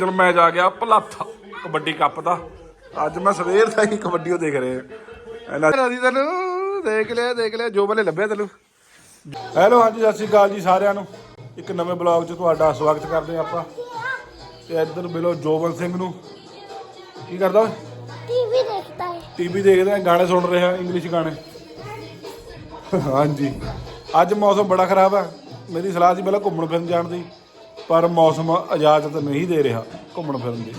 ਜਦ ਮੈਚ ਆ ਗਿਆ ਭਲਾਥਾ ਕਬੱਡੀ ਕੱਪ ਦਾ। ਅੱਜ ਮੈਂ ਸਵੇਰ ਦਾ ਹੀ ਕਬੱਡੀ ਉਹ ਦੇਖ ਰਿਹਾ। ਇਹਨਾਂ ਰਾਦੀ ਤੈਨੂੰ ਦੇਖ ਲਿਆ ਦੇਖ ਲਿਆ ਜੋ ਬਲੇ ਲੱਭਿਆ ਤੈਨੂੰ। ਹੈਲੋ ਹਾਂਜੀ ਸਤਿ ਸ਼੍ਰੀ ਅਕਾਲ ਜੀ ਸਾਰਿਆਂ ਨੂੰ। ਇੱਕ ਨਵੇਂ ਬਲੌਗ 'ਚ ਤੁਹਾਡਾ ਸਵਾਗਤ ਕਰਦੇ ਆਪਾਂ। ਤੇ ਇੱਧਰ ਮਿਲੋ ਜੋਬਨ ਸਿੰਘ ਨੂੰ। ਕੀ ਕਰਦਾ ਟੀਵੀ ਦੇਖਦਾ ਹੈ। ਟੀਵੀ ਦੇਖਦਾ ਹੈ ਗਾਣੇ ਸੁਣ ਰਿਹਾ ਇੰਗਲਿਸ਼ ਗਾਣੇ। ਹਾਂਜੀ। ਅੱਜ ਮੌਸਮ ਬੜਾ ਖਰਾਬ ਹੈ। ਮੇਰੀ ਸਲਾਹ ਸੀ ਪਹਿਲਾਂ ਘੁੰਮਣ ਫਿਰਨ ਜਾਣ ਦੀ। ਪਰ ਮੌਸਮ ਇਜਾਜ਼ਤ ਨਹੀਂ ਦੇ ਰਿਹਾ ਘੁੰਮਣ ਫਿਰਨ ਦੀ।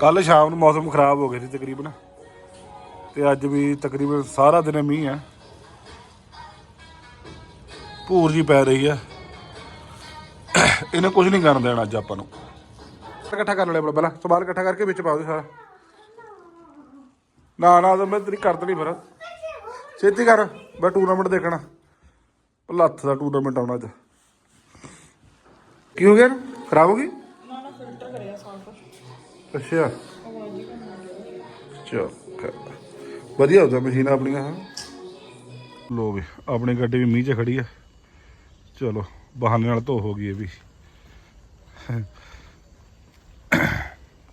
ਕੱਲ ਸ਼ਾਮ ਨੂੰ ਮੌਸਮ ਖਰਾਬ ਹੋ ਗਿਆ ਸੀ ਤਕਰੀਬਨ। ਤੇ ਅੱਜ ਵੀ ਤਕਰੀਬਨ ਸਾਰਾ ਦਿਨ ਮੀਂਹ ਹੈ। ਭੂਰ ਜੀ ਪੈ ਰਹੀ ਹੈ। ਇਹਨੇ ਕੁਝ ਨਹੀਂ ਕਰਨ ਦੇਣਾ ਅੱਜ ਆਪਾਂ ਨੂੰ। ਇਕੱਠਾ ਕਰ ਲਿਆ ਪਹਿਲਾਂ ਸਮਾਨ ਇਕੱਠਾ ਕਰਕੇ ਵਿੱਚ ਪਾ ਦੇ ਸਾਰਾ। ਨਾ ਨਾ, ਤਾਂ ਮੈਂ ਤੇਰੀ ਕਰ ਦੇਣੀ ਫਿਰ। ਛੇਤੀ ਕਰ, ਮੈਂ ਟੂਰਨਾਮੈਂਟ ਦੇਖਣਾ। ਭਲੱਥ ਦਾ ਟੂਰਨਾਮੈਂਟ ਆਉਣਾ ਅੱਜ। ਕੀ ਹੋ ਗਿਆ? ਇਹਨੂੰ? ਖਰਾਬ ਹੋ ਗਈ? ਨਾ ਨਾ ਫਿਲਟਰ ਕਰਿਆ ਸਾਫ਼ ਅੱਛਾ। ਚਲ ਵਧੀਆ ਹੁੰਦਾ ਮਸ਼ੀਨ ਆਪਣੀਆਂ ਹਾਂ? ਲੋ ਵੀ ਆਪਣੀ ਗੱਡੀ ਵੀ ਮੀਂਹ 'ਚ ਖੜੀ ਆ। ਚਲੋ ਬਹਾਨੇ ਨਾਲ ਧੋ ਹੋ ਗਈ ਇਹ ਵੀ।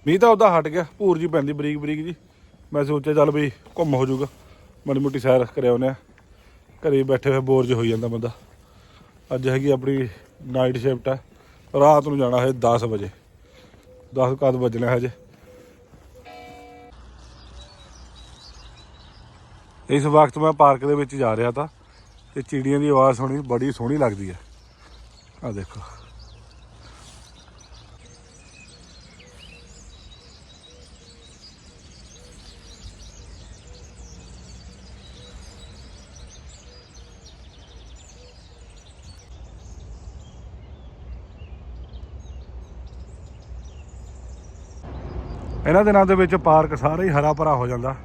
ਮੀਂਹ ਤਾਂ ਉਹਦਾ ਹਟ ਗਿਆ ਭੂਰ ਜੀ ਪੈਂਦੀ ਬਰੀਕ ਬਰੀਕ ਜੀ ਮੈਂ ਸੋਚਿਆ ਚੱਲ ਵੀ ਘੁੰਮ ਹੋ ਜਾਊਗਾ। ਮਾੜੀ ਮੋਟੀ ਸੈਰ ਕਰਿਆ ਉਹਨੇ। ਘਰੇ ਬੈਠੇ ਹੋਏ ਬੋਰ ਜਿਹਾ ਹੋਈ ਜਾਂਦਾ ਬੰਦਾ। ਅੱਜ ਹੈਗੀ ਆਪਣੀ ਨਾਈਟ ਸ਼ਿਫਟ ਹੈ ਰਾਤ ਨੂੰ ਜਾਣਾ ਹੈ 10 ਵਜੇ। 10 ਕਦ ਵੱਜਣਾ ਹਜੇ। ਇਸ ਵਕਤ ਮੈਂ ਪਾਰਕ ਦੇ ਵਿੱਚ ਜਾ ਰਿਹਾ ਤਾਂ, ਤੇ ਚਿੜੀਆਂ ਦੀ ਆਵਾਜ਼ ਸੁਣੀ, ਬੜੀ ਸੋਹਣੀ ਲੱਗਦੀ ਹੈ। ਆ ਦੇਖੋ। ਇਹਨਾਂ ਦਿਨਾਂ ਦੇ ਵਿੱਚ ਪਾਰਕ ਸਾਰੇ ਹੀ ਹਰਾ ਭਰਾ ਹੋ ਜਾਂਦਾ।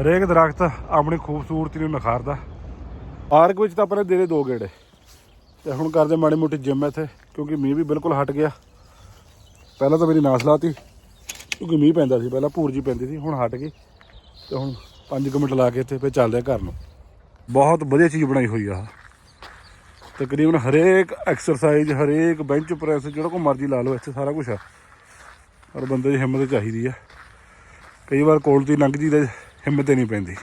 ਹਰੇਕ ਦਰਖਤ ਆਪਣੀ ਖੂਬਸੂਰਤੀ ਨੂੰ ਨਿਖਾਰਦਾ। ਪਾਰਕ ਵਿੱਚ ਤਾਂ ਆਪਣੇ ਦੇਰੇ ਦੋ ਗੇੜੇ। ਤੇ ਹੁਣ ਕਰਦੇ ਮਾੜੀ ਮੋਟੀ ਜਿਮ ਇੱਥੇ, ਕਿਉਂਕਿ ਮੀਂਹ ਵੀ ਬਿਲਕੁਲ ਹਟ ਗਿਆ। ਪਹਿਲਾਂ ਤਾਂ ਮੇਰੀ ਨਾਸ ਲਾਤੀ, ਕਿਉਂਕਿ ਮੀਂਹ ਪੈਂਦਾ ਸੀ, ਪਹਿਲਾਂ ਭੂਰ ਜੀ ਪੈਂਦੀ ਸੀ, ਹੁਣ ਹਟ ਗਈ। ਤੇ ਹੁਣ 5 ਮਿੰਟ ਲਾ ਕੇ ਇੱਥੇ ਫਿਰ ਚੱਲਦੇ ਆ ਘਰ ਨੂੰ। ਬਹੁਤ ਵਧੀਆ ਚੀਜ਼ ਬਣਾਈ ਹੋਈ ਆ। ਤਕਰੀਬਨ ਹਰੇਕ ਐਕਸਰਸਾਈਜ਼ ਹਰੇਕ ਬੈਂਚ ਪ੍ਰੈਸ ਜਿਹੜਾ ਕੋ ਮਰਜ਼ੀ ਲਾ ਲਓ, ਇੱਥੇ ਸਾਰਾ ਕੁਝ ਆ। ਪਰ ਬੰਦੇ ਦੀ ਹਿੰਮਤ ਚਾਹੀਦੀ ਆ। ਕਈ ਵਾਰ ਕੋਲ ਦੀ ਲੰਘ ਜੀ ਤੇ ਹਿੰਮਤ ਹੀ ਨਹੀਂ ਪੈਂਦੀ।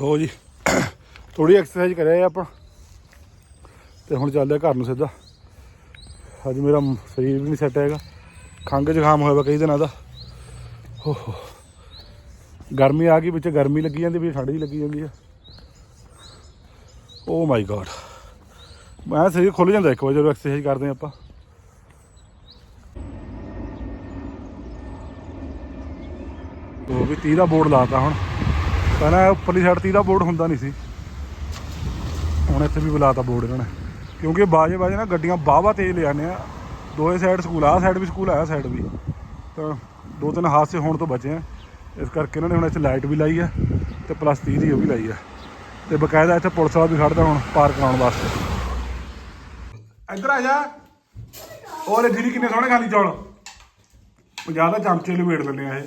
ਲੋ ਜੀ ਥੋੜੀ ਐਕਸਰਸਾਈਜ਼ ਕਰਿਆ ਆਪਾਂ। ਤੇ ਹੁਣ ਚੱਲਦੇ ਘਰ ਨੂੰ ਸਿੱਧਾ। ਅੱਜ ਮੇਰਾ ਸਰੀਰ ਵੀ ਨਹੀਂ ਸੈੱਟ ਹੈਗਾ। ਖੰਘ ਜ਼ੁਕਾਮ ਹੋਇਆ ਵਾ ਕਈ ਦਿਨਾਂ ਦਾ। ਹੋ। ਗਰਮੀ ਆ ਗਈ, ਵਿੱਚ ਗਰਮੀ ਲੱਗੀ ਜਾਂਦੀ ਵੀ ਠੰਡ ਜੀ ਲੱਗੀ ਜਾਂਦੀ ਆ। ਓ ਮਾਈ ਗॉड ਮੈਂ ਸਰੀਰ ਖੁੱਲ ਜਾਂਦਾ ਇੱਕ ਵਾਰ, ਜਦੋਂ ਐਕਸਰਸਾਈਜ਼ ਕਰਦੇ ਹਾਂ ਆਪਾਂ। ਉਹ ਵੀ 30 ਦਾ ਬੋਰਡ ਲਾਤਾ ਹੁਣ। ਪਹਿਲਾਂ ਉੱਪਰਲੀ ਸਾਈਡ 30 ਦਾ ਬੋਰਡ ਹੁੰਦਾ ਨਹੀਂ ਸੀ। ਹੁਣ ਇੱਥੇ ਵੀ ਬੁਲਾਤਾ ਬੋਰਡ ਇਹਨਾਂ ਨੇ। ਕਿਉਂਕਿ ਬਾਜੇ ਬਾਜੇ ਨਾ ਗੱਡੀਆਂ ਬਾਵਾ ਤੇਜ਼ ਲਿਆਨੇ ਆ। ਦੋਏ ਸਾਈਡ ਸਕੂਲ ਆ ਸਾਈਡ ਵੀ ਸਕੂਲ ਆ ਸਾਈਡ ਵੀ। ਤਾਂ ਦੋ ਤਿੰਨ ਹਾਦਸੇ ਹੋਣ ਤੋਂ ਬਚੇ ਆ। ਇਸ ਕਰਕੇ ਇਹਨਾਂ ਨੇ ਹੁਣ ਇੱਥੇ ਲਾਈਟ ਵੀ ਲਾਈ ਆ ਤੇ ਪਲੱਸ 30 ਦੀ ਉਹ ਵੀ ਲਾਈ ਆ। ਤੇ ਬਕਾਇਦਾ ਇੱਥੇ ਪੁਲਿਸ ਵਾਲਾ ਵੀ ਖੜਦਾ ਹੁਣ ਪਾਰ ਕਰਾਉਣ ਵਾਸਤੇ। ਇੱਧਰ ਆ ਜਾ। ਔਰ ਦੀਦੀ ਕਿੰਨੇ ਸੋਹਣੇ ਖਾਲੀ ਚੌਲ। 50 ਦਾ ਚਮਚੇ ਲਵੇੜ ਲੈਣੇ ਆ ਇਹ।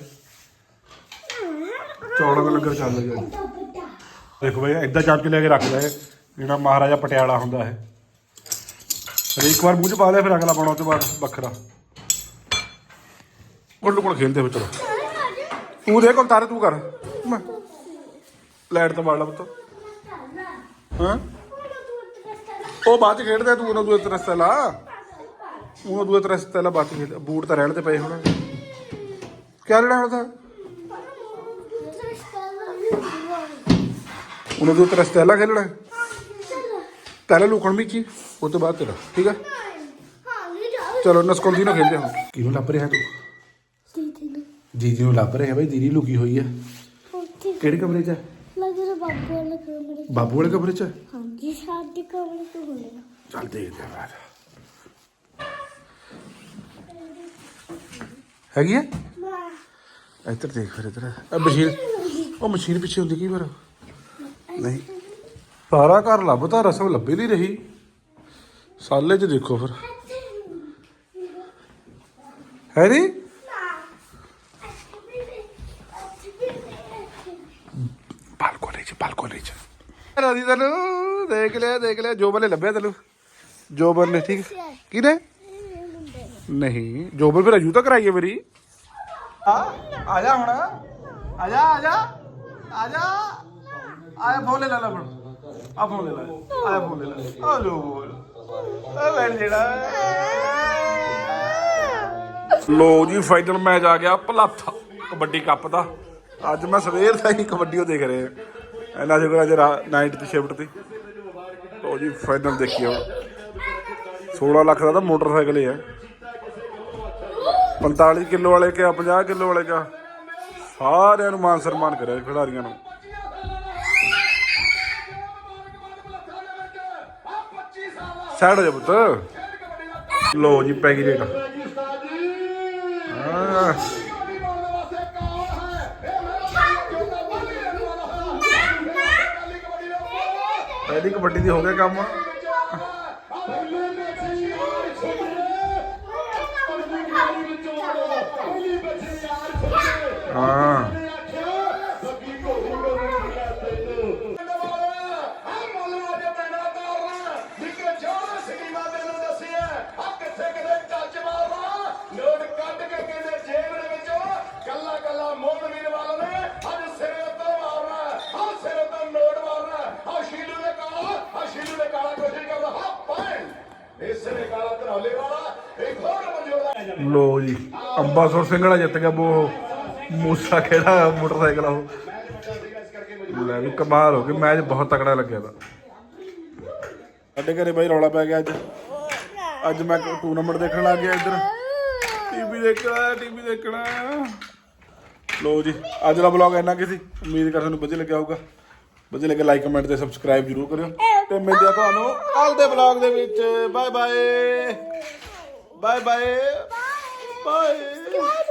ਚੌੜਾਂ ਦਾ ਲੰਗਰ ਚੱਲ ਰਿਹਾ। ਦੇਖੋ ਬਈ ਏਦਾਂ ਚੱਕ ਲੈ ਕੇ ਰੱਖਦਾ ਇਹ ਜਿਹੜਾ ਮਹਾਰਾਜਾ ਪਟਿਆਲਾ ਹੁੰਦਾ ਹੈ ਹਰੇਕ ਵਾਰ ਮੂੰਹ ਚ ਪਾ ਲਿਆ, ਫਿਰ ਅਗਲਾ ਪਾਉਣਾ ਉਹ ਤੋਂ ਬਾਅਦ ਵੱਖਰਾ। ਕੋਲ ਕੋਲ ਖੇਲਦੇ ਵਿੱਚ ਚਲੋ। ਤੂੰ ਦੇ ਕੋਲ ਤਾਰੇ ਤੂੰ ਕਰ। ਮੈਂ ਲਾਈਟ ਤੇ ਮਾਰ ਲਾ ਪੁੱਤ। ਹਾਂ? ਉਹ ਬਾਅਦ ਚ ਖੇਡਦਾ, ਤੂੰ ਉਹਨਾਂ ਦੂਏ ਤਰਸਤੇ ਲਾ। ਉਹਨਾਂ ਦੂਏ ਤਰਸਤੇ ਲਾ, ਬਾਅਦ ਚ ਖੇਡ। ਬੂਟ ਤਾਂ ਰਹਿਣ ਤੇ ਪਏ ਹੁਣ। ਕਿਆ ਲੈਣਾ ਹੁਣ ਤਾਂ ਉਹਨਾਂ ਦੂਏ ਤਰਸਤੇ ਲਾ ਖੇਲਣਾ। ਹੈ? ਪਹਿਲਾਂ ਲੁਕਣ ਵਿੱਚ ਹੀ ਉਸ ਤੋਂ ਬਾਅਦ ਤੇਰਾ ਠੀਕ ਹੈ ਚਲੋ ਨਸਕੰਦੀ ਨਾ ਖੇਲਦੇ ਹੁਣ ਕਿਹਨੂੰ ਲੱਭ ਰਿਹਾ ਤੂੰ दीदी ने ਦੀਦੀ ਨੂੰ ਲੱਭ ਰਿਹਾ ਬਈ ਦੀਦੀ ਲੁਕੀ ਹੋਈ ਹੈ ओके ਕਿਹੜੇ ਕਮਰੇ 'ਚ ਹੈ लग रहा बाबू वाला कमरे ਬਾਬੂ ਵਾਲੇ ਕਮਰੇ 'ਚ ਹੈ? हाँ जी शादी कमरे तो होगा ਚੱਲ ਦੇਖਦੇ ਹਾਂ ਬਾਹਰ ਹੈਗੀ ਹੈ ਇੱਧਰ ਦੇਖ ਫਿਰ ਇੱਧਰ ਆ ਮਸ਼ੀਨ ਉਹ ਮਸ਼ੀਨ ਪਿੱਛੇ ਹੁੰਦੀ ਕੀ ਵਾਰ ਨਹੀਂ ਸਾਰਾ ਘਰ ਲੱਭਦਾ, ਰਸਮ ਲੱਭੀ ਦੀ ਰਹੀ। ਸਾਲੇ 'ਚ ਦੇਖੋ ਫਿਰ। ਹੈ ਨਹੀਂ ਬਾਲਕੋਨੀ 'ਚ ਬਾਲਕੋਨੀ 'ਚ। ਰਾਦੀ ਤੈਨੂੰ, ਦੇਖ ਲਿਆ ਦੇਖ ਲਿਆ, ਜੋਬਨ ਨੇ ਲੱਭਿਆ ਤੈਨੂੰ। ਜੋਬਨ ਨੇ, ਠੀਕ ਕਿਹਨੇ? ਨਹੀਂ, ਜੋਬਨ ਫਿਰ ਅਜੂ ਤਾਂ ਕਰਾਈਏ ਮੇਰੀ। ਆ ਆ ਜਾ ਹੁਣ। ਆ ਜਾ ਆ ਜਾ ਆ ਜਾ। ਆ ਫੋਨ ਲੈ ਲੈ ਲੈ ਆ ਫੋਨ ਲੈ ਲੈ। ਆ ਫੋਨ ਲੈ ਲੈ। ਆ ਲੋ ਬੋਲ। ਆ ਬੈਠ ਜਿਹੜਾ। ਲੋ ਜੀ ਫਾਈਨਲ ਮੈਚ ਆ ਗਿਆ ਪਲੱਥ ਕਬੱਡੀ ਕੱਪ ਦਾ। ਅੱਜ ਮੈਂ ਸਵੇਰ ਦਾ ਹੀ ਕਬੱਡੀ ਉਹ ਦੇਖ ਰਿਹਾ। ਇਹਨਾਂ ਸ਼ੁਕਰ ਅੱਜ ਨਾਈਟ ਤੇ ਸ਼ਿਫਟ ਤੇ ਲੋ ਜੀ ਫਾਈਨਲ ਦੇਖਿਓ। 16 ਲੱਖ ਦਾ ਤਾਂ ਮੋਟਰਸਾਈਕਲ ਹੀ ਹੈ 45 ਕਿਲੋ ਵਾਲੇ ਕਿਆ 50 ਕਿਲੋ ਵਾਲੇ ਕਿਆ? ਸਾਰਿਆਂ ਨੂੰ ਮਾਨ ਸਨਮਾਨ ਕਰਿਆ ਖਿਡਾਰੀਆਂ ਨੂੰ। ਸਾਈਡ ਹੋ ਜਾ ਪੁੱਤ। ਲੋ ਜੀ, ਪੈ ਗਈ ਰੇਟ ਪਹਿਲੀ ਕਬੱਡੀ ਦੀ ਹੋ ਗਿਆ ਕੰਮ। ਹਾਂ। ਜੀ ਸਿੰਘ ਸਿੰਘੜਾ ਜਿੱਤ ਗਿਆ ਬੋ, ਮੂਸਾ ਕਿਹੜਾ ਮੋਟਰਸਾਈਕਲ ਆ ਉਹ? ਲੈ ਵੀ ਕਮਾਲ ਹੋ ਗਈ, ਮੈਚ ਬਹੁਤ ਤਕੜਾ ਲੱਗਿਆ ਦਾ ਸਾਡੇ ਘਰੇ ਬਾਈ ਰੌਲਾ ਪੈ ਗਿਆ ਅੱਜ। ਅੱਜ ਮੈਂ ਟੂਰਨਾਮੈਂਟ ਦੇਖਣ ਲੱਗ ਗਿਆ ਇੱਧਰ। ਟੀਵੀ ਦੇਖਣਾ ਟੀਵੀ ਦੇਖਣਾ। ਲੋ ਜੀ, ਅੱਜ ਦਾ ਵਲੌਗ ਇੰਨਾ ਕੀ ਸੀ। ਉਮੀਦ ਕਰ ਤੁਹਾਨੂੰ ਵਧੀਆ ਲੱਗਿਆ ਹੋਊਗਾ। ਵਧੀਆ ਲੱਗਿਆ ਲਾਈਕ ਕਮੈਂਟ ਤੇ ਸਬਸਕ੍ਰਾਈਬ ਜ਼ਰੂਰ ਕਰਿਓ। ਤੇ ਮਿਲਦੇ ਆ ਤੁਹਾਨੂੰ ਕੱਲ ਦੇ ਵਲੌਗ ਦੇ ਵਿੱਚ। Bye bye bye bye bye